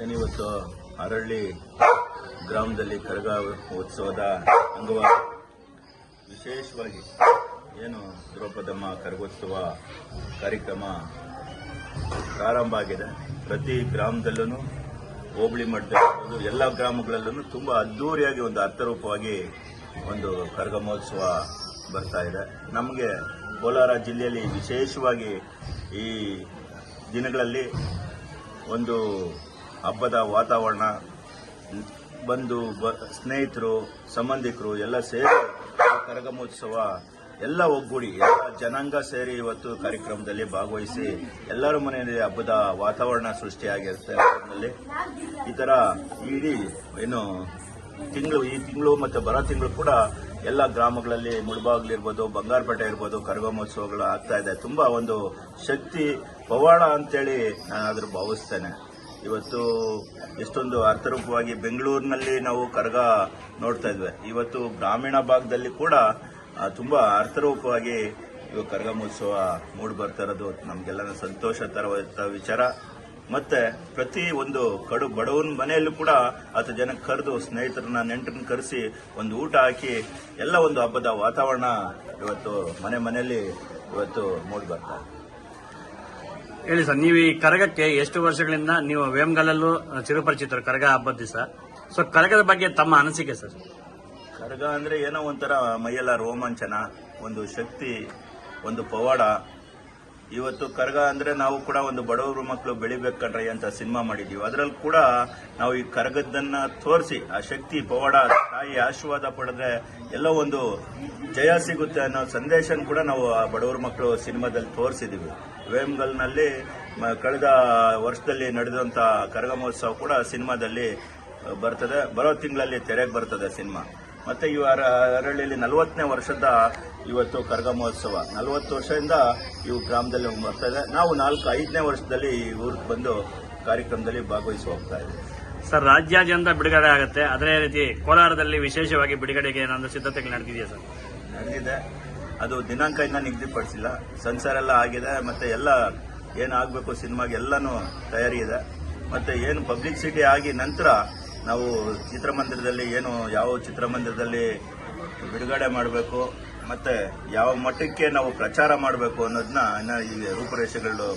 ಏನಿವತ್ತು ಅರಳ್ಳಿ ಗ್ರಾಮದಲ್ಲಿ ಕರಗ ಉತ್ಸವದ ಅಂಗವಾಗಿ ವಿಶೇಷವಾಗಿ ಏನು ದ್ರೌಪದಮ್ಮ ಕರಗೋತ್ಸವ ಕಾರ್ಯಕ್ರಮ ಪ್ರಾರಂಭ ಆಗಿದೆ. ಪ್ರತಿ ಗ್ರಾಮದಲ್ಲೂ ಹೋಬಳಿ ಮಟ್ಟದಲ್ಲಿ ಎಲ್ಲ ಗ್ರಾಮಗಳಲ್ಲೂ ತುಂಬ ಅದ್ಧೂರಿಯಾಗಿ ಒಂದು ಅರ್ಥರೂಪವಾಗಿ ಒಂದು ಕರಗ ಮಹೋತ್ಸವ ಬರ್ತಾ ಇದೆ. ನಮಗೆ ಕೋಲಾರ ಜಿಲ್ಲೆಯಲ್ಲಿ ವಿಶೇಷವಾಗಿ ಈ ದಿನಗಳಲ್ಲಿ ಒಂದು ಹಬ್ಬದ ವಾತಾವರಣ ಬಂದು ಬ, ಸ್ನೇಹಿತರು, ಸಂಬಂಧಿಕರು ಎಲ್ಲ ಸೇರಿ ಕರಗಮೋತ್ಸವ ಎಲ್ಲ ಒಗ್ಗೂಡಿ, ಎಲ್ಲ ಜನಾಂಗ ಸೇರಿ ಇವತ್ತು ಕಾರ್ಯಕ್ರಮದಲ್ಲಿ ಭಾಗವಹಿಸಿ ಎಲ್ಲರ ಮನೆಯಲ್ಲಿ ಹಬ್ಬದ ವಾತಾವರಣ ಸೃಷ್ಟಿಯಾಗಿರುತ್ತೆ ಈ ತರ ಇಡೀ, ಏನು ತಿಂಗಳು, ಈ ತಿಂಗಳು ಮತ್ತೆ ಬರೋ ತಿಂಗಳು ಕೂಡ ಎಲ್ಲ ಗ್ರಾಮಗಳಲ್ಲಿ ಮುಳಬಾಗ್ಲಿರ್ಬೋದು, ಬಂಗಾರಪೇಟೆ ಇರ್ಬೋದು, ಕರಗ ಮಹೋತ್ಸವಗಳು ಆಗ್ತಾ ಇದೆ. ತುಂಬಾ ಒಂದು ಶಕ್ತಿ, ಪವಾಡ ಅಂತೇಳಿ ನಾನು ಅದ್ರ ಭಾವಿಸ್ತೇನೆ. ಇವತ್ತು ಎಷ್ಟೊಂದು ಅರ್ಥರೂಪವಾಗಿ ಬೆಂಗಳೂರಿನಲ್ಲಿ ನಾವು ಕರಗ ನೋಡ್ತಾ ಇದ್ವಿ. ಇವತ್ತು ಗ್ರಾಮೀಣ ಭಾಗದಲ್ಲಿ ಕೂಡ ತುಂಬ ಅರ್ಥರೂಪವಾಗಿ ಇವಾಗ ಕರಗ ಮಹೋತ್ಸವ ಮೂಡಿ ಬರ್ತಾ ಇರೋದು. ನಮಗೆಲ್ಲ ಸಂತೋಷ ತರುವಂತ ವಿಚಾರ. ಮತ್ತೆ ಪ್ರತಿ ಒಂದು ಕಡು ಬಡವನ ಮನೆಯಲ್ಲೂ ಕೂಡ ಆತ ಜನಕ್ಕೆ ಕರೆದು ಸ್ನೇಹಿತರನ್ನ ನೆಂಟರನ್ನ ಕರೆಸಿ ಒಂದು ಊಟ ಹಾಕಿ ಎಲ್ಲ ಒಂದು ಹಬ್ಬದ ವಾತಾವರಣ ಇವತ್ತು ಮನೆ ಮನೆಯಲ್ಲಿ ಇವತ್ತು ಮೂಡಿ ಬರ್ತಾ ಹೇಳಿ ಸರ್ ನೀವು ಈ ಕರಗಕ್ಕೆ ಎಷ್ಟು ವರ್ಷಗಳಿಂದ ನೀವು ವೇಮ್ಗಾಲಲ್ಲೂ ಚಿರಪರಿಚಿತರು ಕರಗ ಹಬ್ಬದ ದಿವಸ ಸೊ ಕರಗದ ಬಗ್ಗೆ ತಮ್ಮ ಅನಿಸಿಕೆ ಸರ್? ಕರಗ ಅಂದ್ರೆ ಏನೋ ಒಂಥರ ಮೈಯೆಲ್ಲ ರೋಮಾಂಚನ ಒಂದು ಶಕ್ತಿ ಒಂದು ಪವಾಡ. ಇವತ್ತು ಕರಗ ಅಂದ್ರೆ ನಾವು ಕೂಡ ಒಂದು ಬಡವರು ಮಕ್ಕಳು ಬೆಳಿಬೇಕಂದ್ರೆ ಅಂತ ಸಿನಿಮಾ ಮಾಡಿದೀವಿ. ಅದರಲ್ಲಿ ಕೂಡ ನಾವು ಈ ಕರಗದ್ದನ್ನ ತೋರಿಸಿ, ಆ ಶಕ್ತಿ, ಪವಾಡ, ತಾಯಿ ಆಶೀರ್ವಾದ ಪಡೆದ್ರೆ ಎಲ್ಲ ಒಂದು ಜಯ ಸಿಗುತ್ತೆ ಅನ್ನೋ ಸಂದೇಶ ಕೂಡ ನಾವು ಆ ಬಡವರ ಮಕ್ಕಳು ಸಿನಿಮಾದಲ್ಲಿ ತೋರಿಸಿದೀವಿ. ವೇಮ್ಗಲ್ನಲ್ಲಿ ಕಳೆದ ವರ್ಷದಲ್ಲಿ ನಡೆದಂತ ಕರಗ ಮಹೋತ್ಸವ ಕೂಡ ಸಿನಿಮಾದಲ್ಲಿ ಬರ್ತದೆ. ಬರೋ ತಿಂಗಳಲ್ಲಿ ತೆರೆಗೆ ಬರ್ತದೆ ಸಿನಿಮಾ. ಮತ್ತೆ ಈ ಅರ- ಅರಳ್ಳಿಯಲ್ಲಿ ನಲವತ್ತನೇ ವರ್ಷದ ಇವತ್ತು ಕರಗ ಮಹೋತ್ಸವ ನಲವತ್ತು ವರ್ಷದಿಂದ ಇವು ಗ್ರಾಮದಲ್ಲಿ ಬರ್ತಾ ಇದೆ. ನಾವು ನಾಲ್ಕು ಐದನೇ ವರ್ಷದಲ್ಲಿ ಊರಿಗೆ ಬಂದು ಕಾರ್ಯಕ್ರಮದಲ್ಲಿ ಭಾಗವಹಿಸಿ ಹೋಗ್ತಾ ಇದ್ದೀವಿ ಸರ್ ರಾಜ್ಯಾದ್ಯಂತ ಬಿಡುಗಡೆ ಆಗುತ್ತೆ. ಅದೇ ರೀತಿ ಕೋಲಾರದಲ್ಲಿ ವಿಶೇಷವಾಗಿ ಬಿಡುಗಡೆಗೆ ಏನಾದರೂ ಸಿದ್ಧತೆಗಳು ನಡೆದಿದೆಯಾ ಸರ್? ನಡೆದಿದೆ. ಅದು ದಿನಾಂಕ ಇನ್ನೂ ನಿಗದಿಪಡಿಸಿಲ್ಲ. ಸಂಸಾರ ಎಲ್ಲ ಆಗಿದೆ. ಮತ್ತೆ ಎಲ್ಲ ಏನಾಗಬೇಕು ಸಿನಿಮಾಗೆ ಎಲ್ಲಾನು ತಯಾರಿ ಇದೆ. ಮತ್ತೆ ಏನು ಪಬ್ಲಿಸಿಟಿ ಆಗಿ ನಂತರ ನಾವು ಚಿತ್ರಮಂದಿರದಲ್ಲಿ ಏನು, ಯಾವ ಚಿತ್ರಮಂದಿರದಲ್ಲಿ ಬಿಡುಗಡೆ ಮಾಡಬೇಕು, ಮತ್ತೆ ಯಾವ ಮಟ್ಟಕ್ಕೆ ನಾವು ಪ್ರಚಾರ ಮಾಡಬೇಕು ಅನ್ನೋದನ್ನ ಈ ರೂಪುರೇಷೆಗಳು